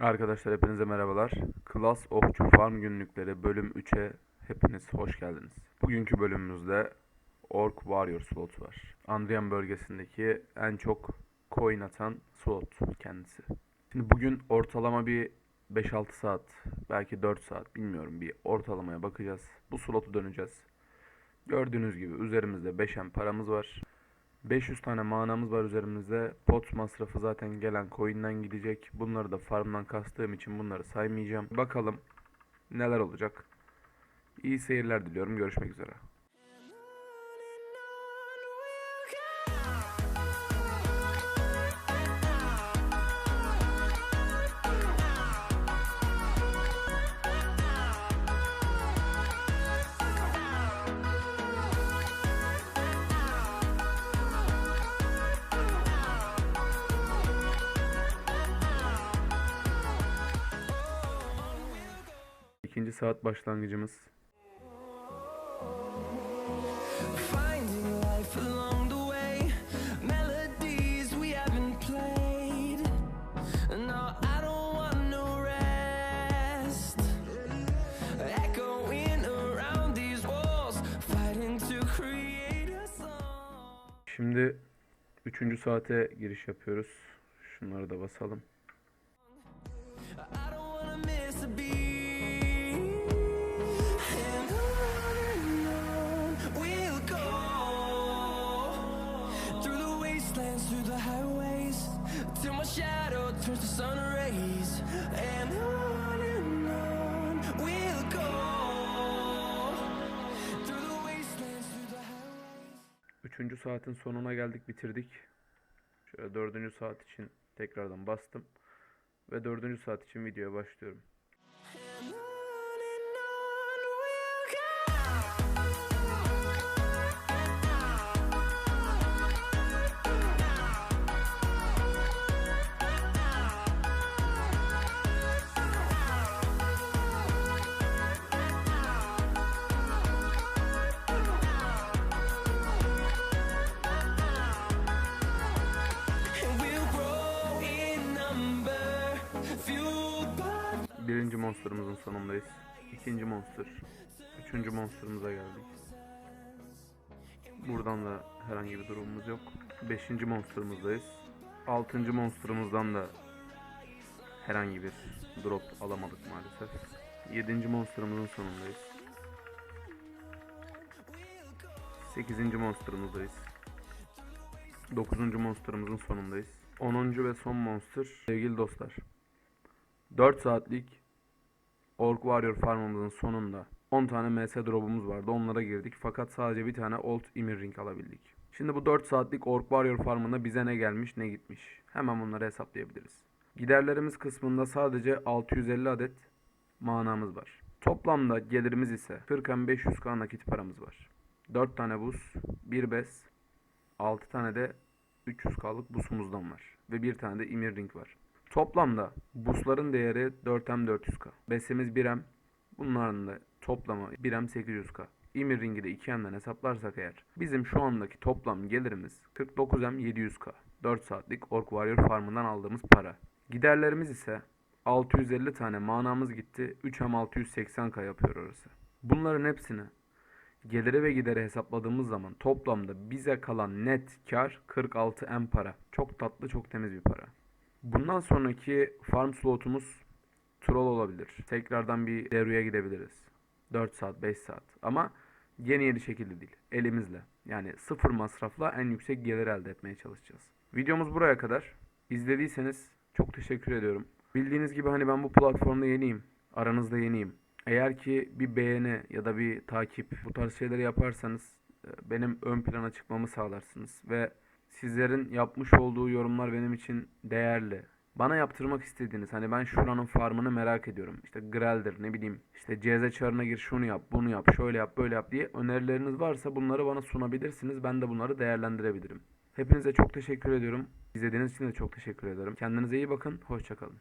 Arkadaşlar hepinize merhabalar. Klas Okçu Farm Günlükleri bölüm 3'e hepiniz hoş geldiniz. Bugünkü bölümümüzde Orc Warrior slot var. Andrian bölgesindeki en çok coin atan slot kendisi. Şimdi bugün ortalama bir 5-6 saat, belki 4 saat bilmiyorum bir ortalamaya bakacağız. Bu slotu döneceğiz. Gördüğünüz gibi üzerimizde 5M paramız var. 500 tane manamız var üzerimizde. Pot masrafı zaten gelen coin'den gidecek. Bunları da farmdan kastığım için bunları saymayacağım. Bakalım neler olacak. İyi seyirler diliyorum. Görüşmek üzere. Create a song. Şimdi üçüncü saate giriş yapıyoruz. Şunları da basalım. Turns to sun rays. And on. Üçüncü saatin sonuna geldik bitirdik. Şöyle dördüncü saat için tekrardan bastım. Ve dördüncü saat için videoya başlıyorum. Monsterımızın sonundayız. İkinci monster. Üçüncü monsterımıza geldik. Buradan da herhangi bir durumumuz yok. Beşinci monsterımızdayız. Altıncı monsterımızdan da herhangi bir drop alamadık maalesef. Yedinci monsterımızın sonundayız. Sekizinci monsterımızdayız. Dokuzuncu monsterımızın sonundayız. Onuncu ve son monster sevgili dostlar. 4 saatlik Orc Warrior farmımızın sonunda 10 tane MS drop'umuz vardı. Onlara girdik. Fakat sadece bir tane Old Emir Ring alabildik. Şimdi bu 4 saatlik Orc Warrior farmında bize ne gelmiş ne gitmiş. Hemen bunları hesaplayabiliriz. Giderlerimiz kısmında sadece 650 adet manamız var. Toplamda gelirimiz ise 40 500 k nakit paramız var. 4 tane buz, 1 bes, 6 tane de 300k'lık busumuzdan var. Ve bir tane de Emir Ring var. Toplamda busların değeri 4M 400k. Besimiz 1M. Bunların da toplamı 1M 800k. Emir Ring'i de 2M'den hesaplarsak eğer bizim şu andaki toplam gelirimiz 49M 700k. 4 saatlik Orc Warrior farmından aldığımız para. Giderlerimiz ise 650 tane manamız gitti. 3M 680k yapıyor orası. Bunların hepsini geliri ve gideri hesapladığımız zaman toplamda bize kalan net kar 46 M para. Çok tatlı, çok temiz bir para. Bundan sonraki farm slotumuz troll olabilir. Tekrardan bir devriye gidebiliriz. 4 saat, 5 saat. Ama yeni yeni şekilde değil. Elimizle. Yani sıfır masrafla en yüksek gelir elde etmeye çalışacağız. Videomuz buraya kadar. İzlediyseniz çok teşekkür ediyorum. Bildiğiniz gibi hani ben bu platformda yeniyim. Aranızda yeniyim. Eğer ki bir beğeni ya da bir takip bu tarz şeyleri yaparsanız e, benim ön plana çıkmamı sağlarsınız ve sizlerin yapmış olduğu yorumlar benim için değerli. Bana yaptırmak istediğiniz hani ben şuranın farmını merak ediyorum. İşte Grel'dir ne bileyim işte CZ çarına gir şunu yap bunu yap şöyle yap böyle yap diye önerileriniz varsa bunları bana sunabilirsiniz. Ben de bunları değerlendirebilirim. Hepinize çok teşekkür ediyorum. İzlediğiniz için de çok teşekkür ederim. Kendinize iyi bakın. Hoşçakalın.